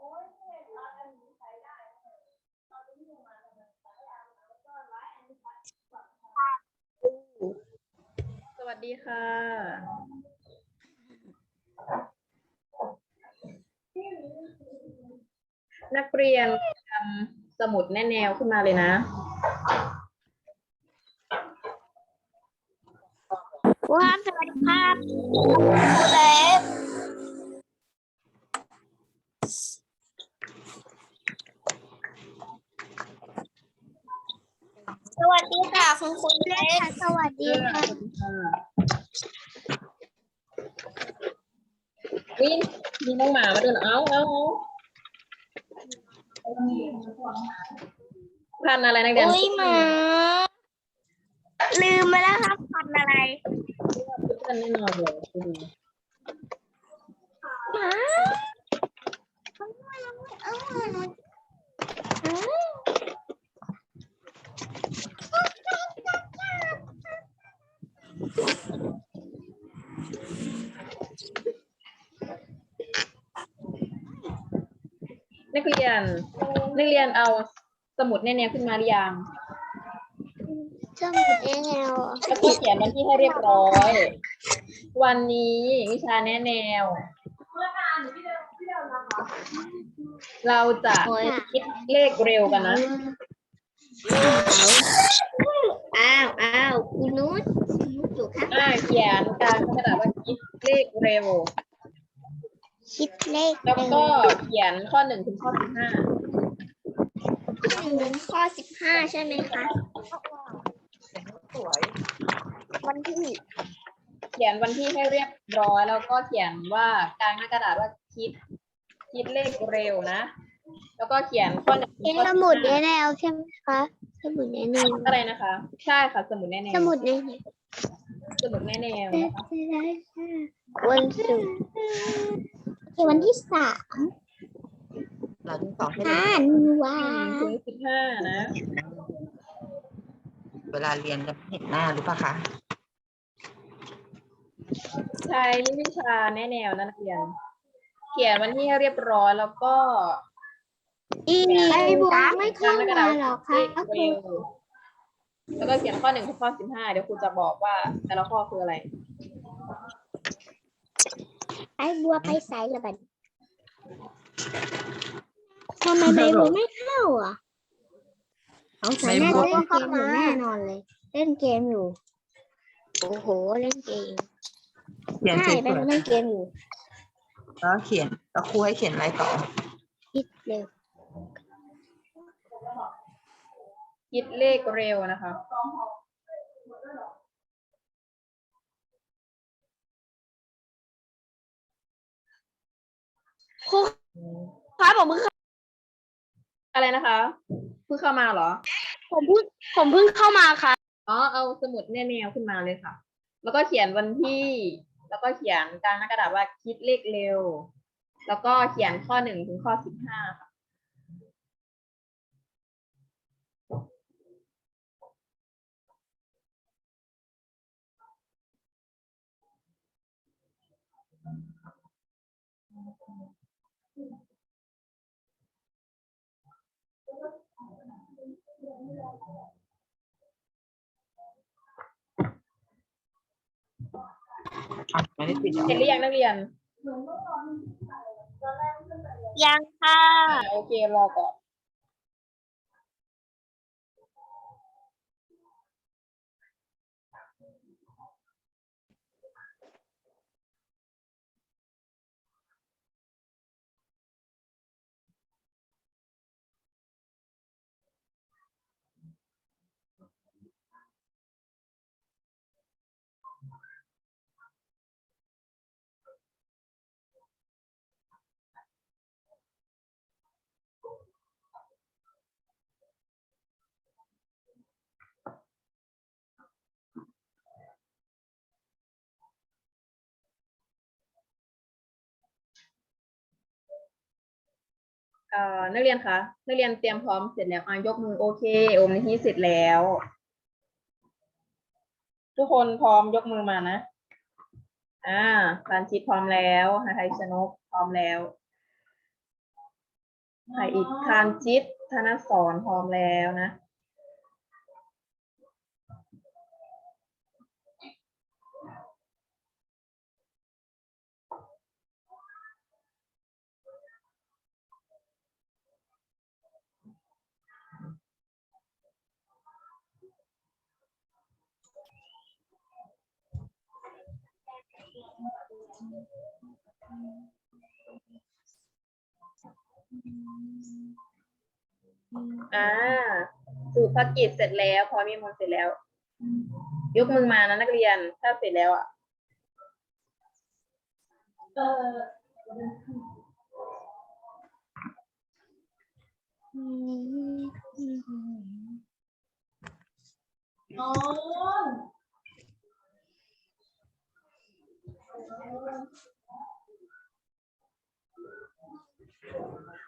สวัสดีค่ะ นักเรียนทำสมุดแนแนวขึ้นมาเลยนะว้าสวัสดีครับเล็ สวัสดีค่ะคุณคุณเล็กสวัสดีค่ะวินมีน้องหมามาด้วยเหรอ เอาเอาเอาพันธุ์อะไรนักเรียนอุ้ยหมา ลืมไปแล้วครับพันธุ์อะไรพันธุ์แน่นอนเลยดูดิหมาเอามา นักเรี ยน นักเรียนเอาสมุดแน่แนวขึ้นมาหรือยังสมุดแนวแล้วก็เขียนวันที่ให้เรียบร้อย วันนี้วิชาแนะแนว เราจะคิดเลขเร็วกันนะ อ้าวอ้าวคุณนุชคุณนุชอยู่ข้างอ่าเขียนกลารกระดาษว่าคิดเลขเร็ว คิดเลขแล้วก็เขียนข้อหนึ่งถึงข้อสิบห้าหนึ่งข้อสิบห้าใช่ไหมคะวันที่เขียนวันที่ให้เรียบร้อยแล้วก็เขียนว่ากลางหน้ากระดาษว่าคิด คิดเลขเร็วนะ แล้วก็เขียนข้อหนึ่งถึงเป็นข้อสสิบมุดแนห้าแนวใช่ไหมคะสมุดแนแนวอะไรนะคะ ใช่ค่ะสมุดแน่แนวสมุดแนแนวสมุดแน่แนวนะคะ วันศุกร์ วันที่สามเราต้องสอบให้ห้าเด็กธันวาถึงสิบห้านะเวลาเรียนจะเห็นหน้าหรือเปล่าคะ ใช้วิชาแน่แนวนะนักเรียน เขียนวันที่ให้เรียบร้อยแล้วก็อีไอ้บัวไม่กลาเข้างหน้ากระมาดาษหรอกเลค่ะขเร็วแล้วก็เขียนข้อหนึ่งถึงข้อสิบห้าเดี๋ยวครูจะบอกว่าแต่ละข้อคืออะไร ไอ้บัวไปใส่ละบัดทำไมใบบัวไม่เข้าอะเอาใส่น่าจะเล่นเกมอยู่แน่นอนเลย เล่นเกมอยู่ โอ้โห เล่นเกมเขียนสใช่วยเป็นเล่นเกมอยู่ๆแล้วเขียนแล้วครูให้เขียนอะไรต่อ คิดเร็วคิดเลขเร็วนะคะ ครับผมเพิ่งอะไรนะคะเพิ่งเข้ามาเหรอ ผมเพิ่งผมเพิ่งเข้ามาค่ะ อ๋อ เอาสมุดแน่แนวขึ้นมาเลยค่ะ แล้วก็เขียนวันที่ แล้วก็เขียนกลางหน้ากระดาษว่าคิดเลขเร็ว แล้วก็เขียนข้อหนึ่งถึงข้อสิบห้าค่ะ อะไม่ได้ติดเห็นหรือยังนักเรียน ยังค่ะอ่าโอเครอก่อน เอ่อนักเรียนคะนักเรียนเตรียมพร้อมเสร็จแล้วอะยกมือโอเคโอมนิธิเสร็จแล้ว ทุกคนพร้อมยกมือมานะ อ่าสานชิดพร้อมแล้วหาไทยชนกพร้อมแล้วไทยอีกคานชิตธนสอนพร้อมแล้วนะ อ่าสุตรภกิจเสร็จแล้ว พอมีมูลเสร็จแล้ว ยกมือมานะนักเรียน ถ้าเสร็จแล้วอะเออ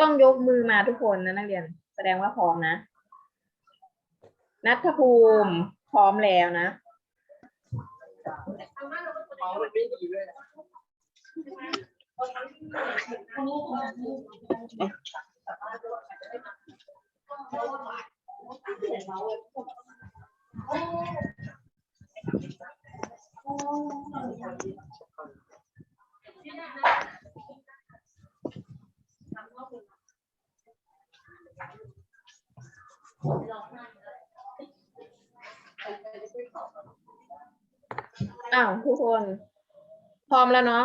ต้องยกมือมาทุกคนนะนักเรียน แสดงว่าพร้อมนะ นัทภูมิพร้อมแล้วนะอาวทุกคน พร้อมแล้วเนาะ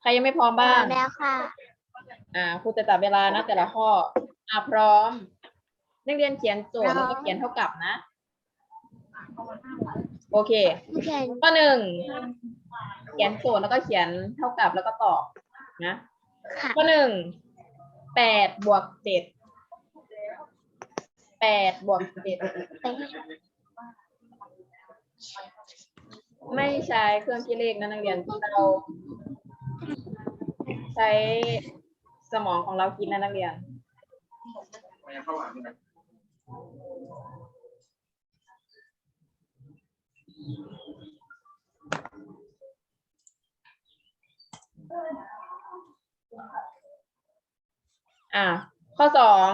ใครยังไม่พร้อมบ้างแล้วค่ะ อ่าครูจะจับเวลานะแต่ละข้อ อ่าพร้อม นักเรียนเขียนโจทย์แล้วก็เขียนเท่ากับนะ โอเคผู้ชายข้อหนึ่งเขียนโจทย์แล้วก็เขียนเท่ากับแล้วก็ตอบนะค่ะข้อหนึ่งแปดบวกเจ็ด แปดบวกเจ็ดไม่ใช้เครื่องคิดเลขนะนักเรียนเรา ใช้สมองของเราคิดนะนักเรียน อ่าข้อสอง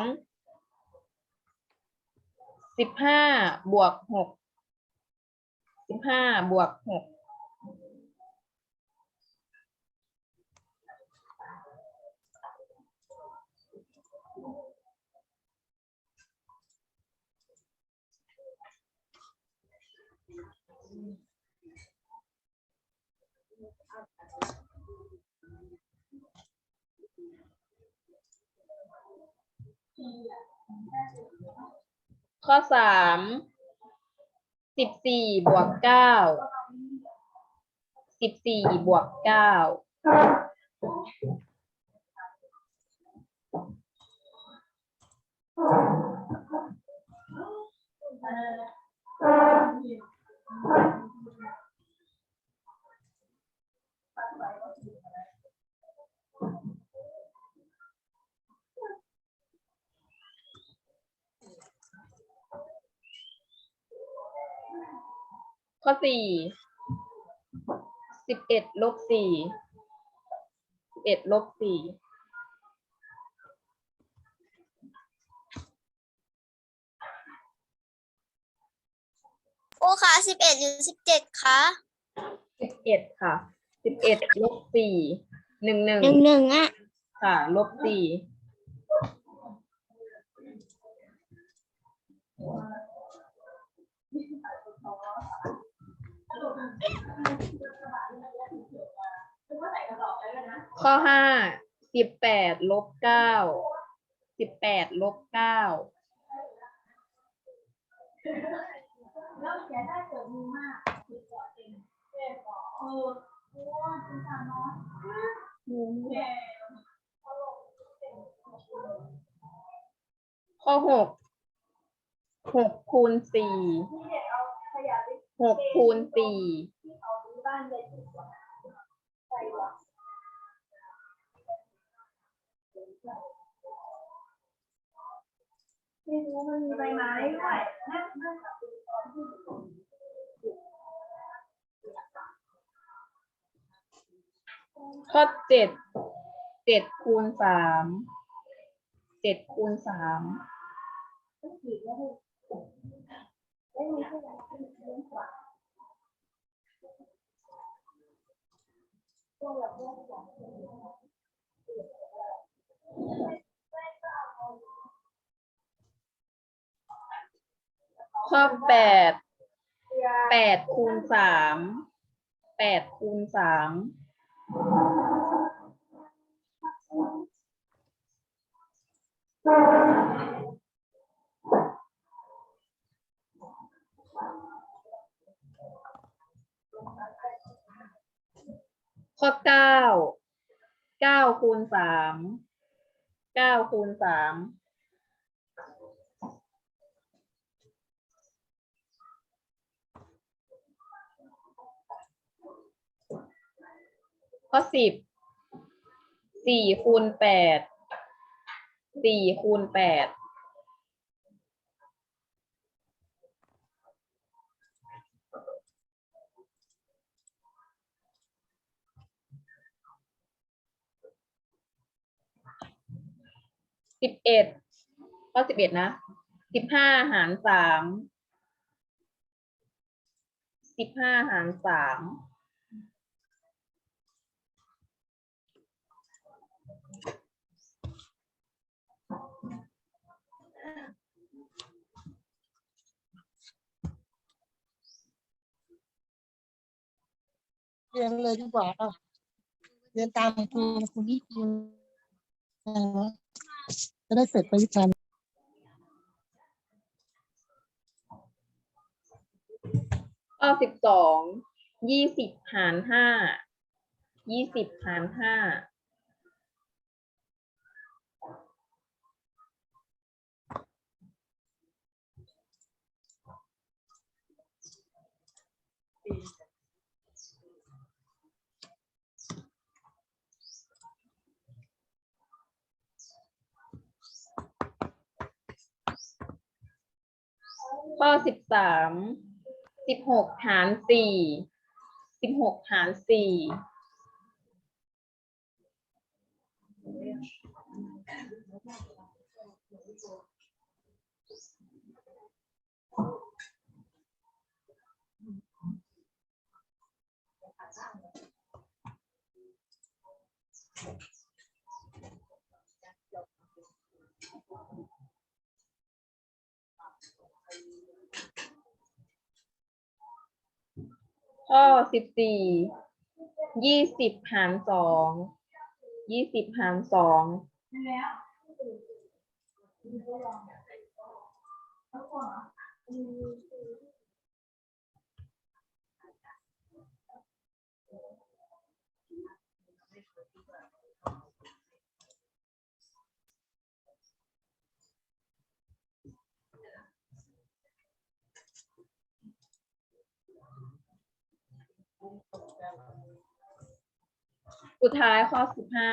สิบห้าบวกหกสิบห้าบวกหก ข้อสามสิบสี่บวกเก้าสิบสี่บวกเก้า ข้อสี่สิบเอ็ดลบสี่สิบเอ็ดลบสี่โอ้ค่ะสิบเอ็ดหรือสิบเจ็ดคะสิบเอ็ดค่ะสิบเอ็ดลบสี่หนึ่งหนึ่งหนึ่งหนึ่งอะค่ะลบสี่ ข้อห้าสิบแปดลบเก้าสิบแปดลบเก้าข้อหกหกคูณสี่หกคูณสี่ ข้อเจ็ดเจ็ดคูณ สามเจ็ดคูณสามข้อแปดแปดคูณสามแปดคูณสาม ข้อเก้า เก้าคูณสาม เก้าคูณสาม ข้อสิบ สี่คูณแปด สี่คูณแปดสิบเอ็ดข้อสิบเอ็ดนะสิบห้าหารสามสิบห้าหารสาม เรียนเลยดีกว่าอะเรียนตามครูครูนี่ครูจะได้เสร็จไปวิชาข้อสิบสองยี่สิบหารห้ายี่สิบหารห้า ข้อสิบสามสิบหกหารสี่สิบหกหารสี่ ข้อสิบสี่ยี่สิบหารสองยี่สิบหารสอง สุดท้ายข้อสิบห้า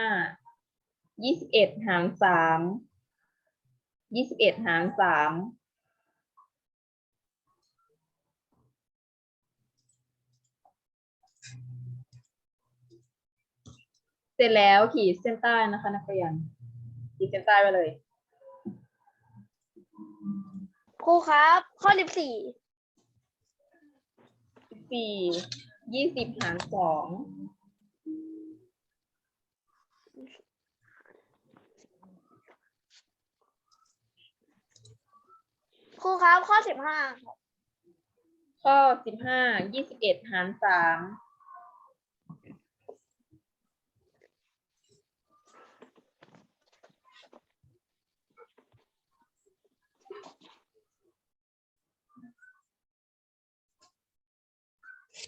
ยี่สิบเอ็ดหารสาม ยี่สิบเอ็ดหารสาม เสร็จแล้วขีดเส้นใต้นะคะนักเรียน ขีดเส้นใต้ไปเลย ครูครับ ข้อสิบสี่สิบสี่ ยี่สิบหารสอง ครูครับข้อสิบห้าข้อสิบห้ายี่สิบเอ็ดหารสาม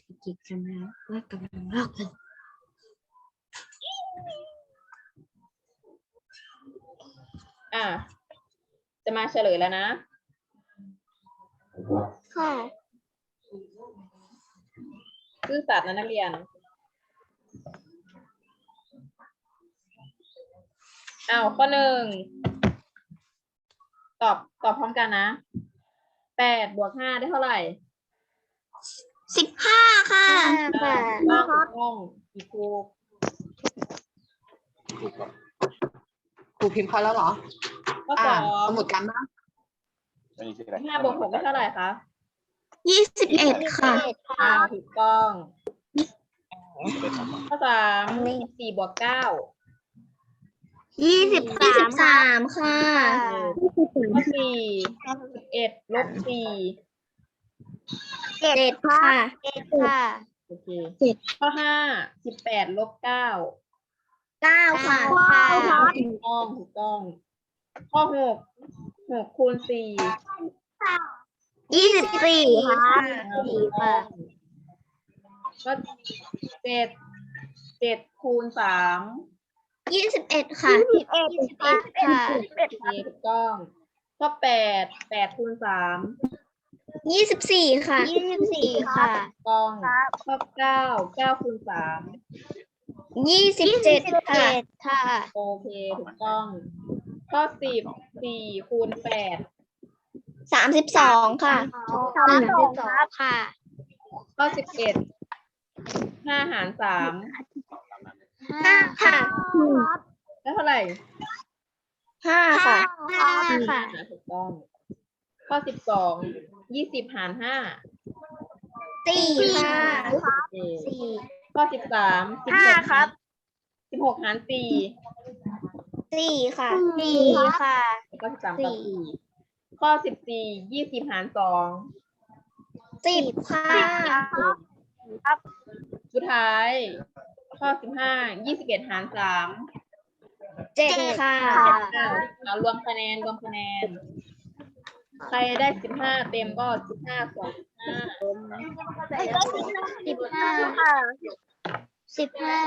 กิจกรรมแล้วว่ากำลังลอกเลยอะ จะมาเฉลยแล้วนะ ค่ะ ซื่อสัตย์นะนักเรียน อ้าวข้อหนึ่ง ตอบตอบพร้อมกันนะ แปดบวกห้าได้เท่าไหร่สิบห้าค่ะอ่าถูกต้องถูกต้องอีกถูกครูพิมพ์เขาแล้วเหรอข้ออ่าสองสมุดการบ้านอันนี้ชื่ออะไรห้าบวกหกได้เท่าไหร่คะ ยี่สิบเอ็ดค่ะอ่าถูกต้องข้อสามสี่บวกเก้ายี่สิบสามค่ะข้อสี่สิบเอ็ดลบสี่เจ็ดค่ะเจ็ดค่ะโอเคเจ็ดข้อห้าสิบแปดลบเก้าเก้าค่ะถูกต้องถูกต้อง ข้อหกหกคูณสี่ ยี่สิบสี่ครับสี่ค่ะก็เจ็ดเจ็ดคูณสามยี่สิบเอ็ดค่ะยี่สิบเอ็ดค่ะโอเคถูกต้องข้อแปดแปดคูณสามยี่สิบสี่ค่ะยี่สิบสี่ค่ะถูกต้องข้อเก้าเก้าคูณสามยี่สิบเจ็ดค่ะค่ะโอเค ถูกต้อง ข้อสิบสี่คูณแปด สามสิบสองค่ะสามสิบสองค่ะ ข้อสิบเอ็ดห้าหารสามห้าค่ะได้เท่าไหร่ห้าค่ะห้าค่ะอ่าถูกต้อง ข้อสิบสองยี่สิบหารห้าสี่ค่ะโอเคสี่ข้อสิบสามสิบห้าหกครับสิบหกหารสี่สี่ค่ะสี่ค่ะแล้วก็สิบสามกับสี่สี่ ข้อสิบสี่ยี่สิบหารสองสิบค่ะสุดท้าย ข้อสิบห้ายี่สิบเอ็ดหารสามเจ็ดค่ะอ่าเอารวมคะแนนรวมคะแนน ใครได้สิบห้าเต็มก็สิบห้าส่วนสิบห้าสิบห้าค่ะสิบห้า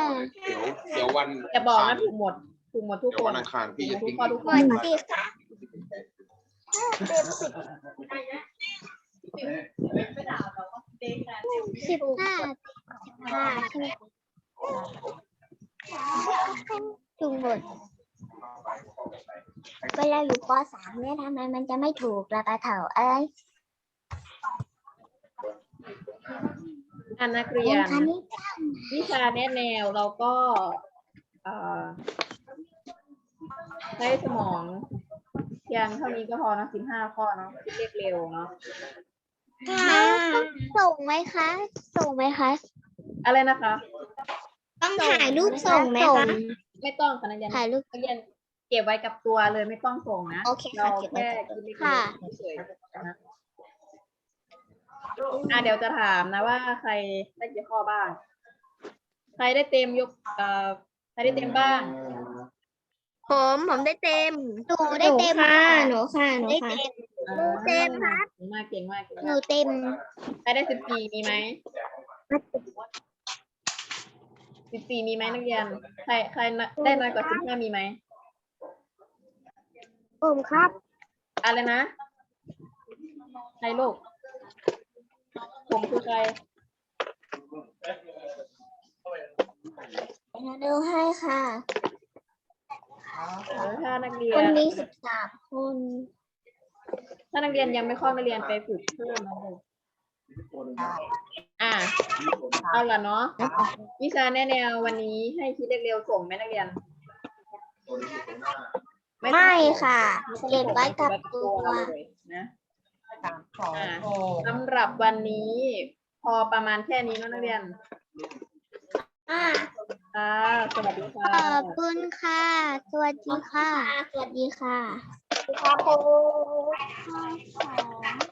เดี๋ยวเดี๋ยววันอย่าบอกนะถูกหมดถูกหมดทุกเดี๋ยวควันนอังคารพี่จะทุกทิ้งข้อทุกหค มนดสิค่ะสิบห้าสิบห้าใช่ไหมถูกหมดเวลาอยู่ปสามเนี่ยทำไมมันจะไม่ถูกละกะเถาเอ้ยอันนักเรียนคันนี้วิชาแนะแนวเราก็เอ่อใช้สมอง เพียงเท่านี้ก็พอเนอะสิบห้าข้อเนาะคิดเลขเร็วเนาะส่งไหมคะ ส่งไหมคะ อะไรนะคะ ต้องถ่ายรูปส่งไหมคะไม่ต้องค่ะนักเรียนถ่ายรูปนักเรียนเก็บไว้กับตัวเลยไม่ต้องส่งนะโอเคเราค่ะเก็บไว้แค่กับตัวคิดเลขเร็ค่ะวเฉยๆนะอะเดี๋ยวจะถามนะว่าใครได้กี่ข้อบ้าง ใครได้เต็มยกเอ่อใครได้เต็มบ้าง ผมผมได้เต็มหนูได้เต็มค่ะหนูค่ะหนูค่ะอ่าเต็มครับ เก่งมากเก่งมากเก่งหนูมากเต็มใครได้สิบสี่มีไหมสิบสี่มีไหมนักเรียนใครใครได้น้อยกว่าสิบห้ามีไหมผมครับอะไรนะใครลูกผมคือใครดูให้ค่ะเออ ถ้านักเรียคนนนี้สิบสามคน ถ้านักเรียนยังไม่คล่องนักเรียนไปฝึกเพิ่มนะลูกอะเอาละเนาะวิชาแนะแนววันนี้ให้คิดเลขเร็วส่งไหมนักเรียน ไม่ต้องส่งค่ะไม่ต้องเก็บไว้กับส่งตัวเลยนะสามสองอ่าโอ้สำหรับวันนี้ พอประมาณแค่นี้เนอะนักเรียน อ่า ค่ะ สวัสดีค่ะ ขอบคุณค่ะ สวัสดีค่ะ สวัสดีค่ะครับผม